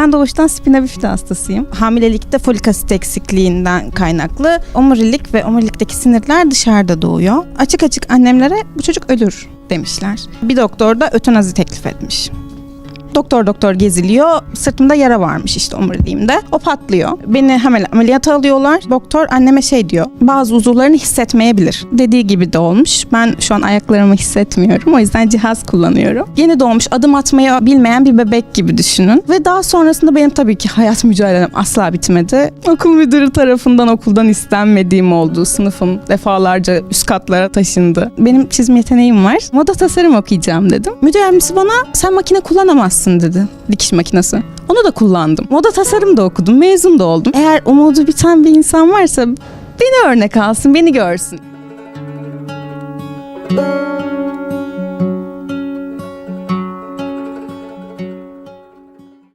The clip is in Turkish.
Ben doğuştan spina bifida hastasıyım. Hamilelikte folik asit eksikliğinden kaynaklı omurilik ve omurilikteki sinirler dışarıda doğuyor. Açık açık annemlere bu çocuk ölür demişler. Bir doktor da ötenazi teklif etmiş. Doktor doktor geziliyor. Sırtımda yara varmış işte omuriliğimde. O patlıyor. Beni hemen ameliyata alıyorlar. Doktor anneme şey diyor. Bazı uzuvlarını hissetmeyebilir. Dediği gibi de olmuş. Ben şu an ayaklarımı hissetmiyorum. O yüzden cihaz kullanıyorum. Yeni doğmuş adım atmayı bilmeyen bir bebek gibi düşünün. Ve daha sonrasında benim tabii ki hayat mücadelem asla bitmedi. Okul müdürü tarafından okuldan istenmediğim oldu. Sınıfım defalarca üst katlara taşındı. Benim çizim yeteneğim var. Moda tasarım okuyacağım dedim. Müdür yardımcısı bana sen makine kullanamazsın dedi. Dikiş makinesi. Onu da kullandım. Moda tasarım da okudum. Mezun da oldum. Eğer umudu biten bir insan varsa beni örnek alsın, beni görsün.